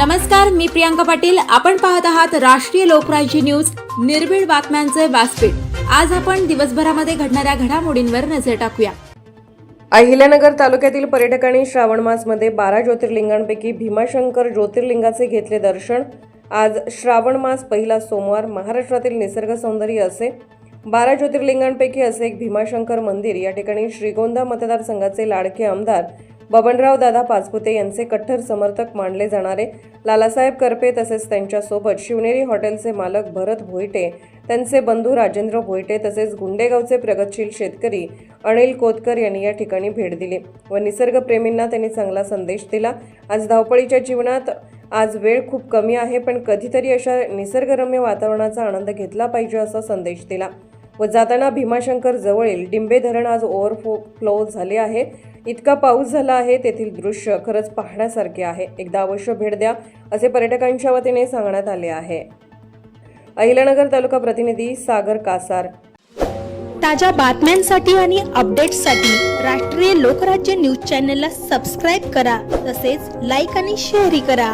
नमस्कार मी प्रियांका पाटील. आपण पाहत आहात राष्ट्रीय लोकराज्य न्यूज. निर्भीड बातम्यांचे व्यासपीठ. आज आपण दिवसभरामध्ये घडणाऱ्या घडामोडींवर नजर टाकूया. अहिल्यानगर तालुक्यातील पर्यटकांनी श्रावण मासमध्ये बारा ज्योतिर्लिंगांपैकी भीमाशंकर ज्योतिर्लिंगाचे घेतले दर्शन. आज श्रावण मास पहिला सोमवार महाराष्ट्रातील निसर्ग सौंदर्य असे. बारा ज्योतिर्लिंगांपैकी असे एक भीमाशंकर मंदिर. या ठिकाणी श्रीगोंदा मतदारसंघाचे लाडके आमदार बबनराव दादा पाचपुते यांचे कट्टर समर्थक मानले जाणारे. लालासाहेब करपे तसेच त्यांच्यासोबत शिवनेरी हॉटेलचे मालक भरत भोईटे त्यांचे बंधू राजेंद्र भोईटे तसेच गुंडेगावचे प्रगतशील शेतकरी अनिल कोतकर यांनी या ठिकाणी भेट दिली व निसर्गप्रेमींना त्यांनी चांगला संदेश दिला. आज धावपळीच्या जीवनात आज वेळ खूप कमी आहे पण कधीतरी अशा निसर्गरम्य वातावरणाचा आनंद घेतला पाहिजे असा संदेश दिला. व जाताना भीमाशंकर जवळील डिंबे धरण आज ओव्हरफ्लो फ्लो झाले आहे. इतका पाऊस झाला आहे तेथील दृश्य खरंच पाहण्यासारखे आहे. एकदा अवश्य भेट द्या असे पर्यटकांच्या वतीने सांगण्यात आले आहे. अहिल्यानगर तालुका प्रतिनिधी सागर कासार. ताज्या बातम्यांसाठी आणि अपडेट्ससाठी राष्ट्रीय लोकराज्य न्यूज चॅनलला सबस्क्राईब करा तसेच लाईक आणि शेअरही करा.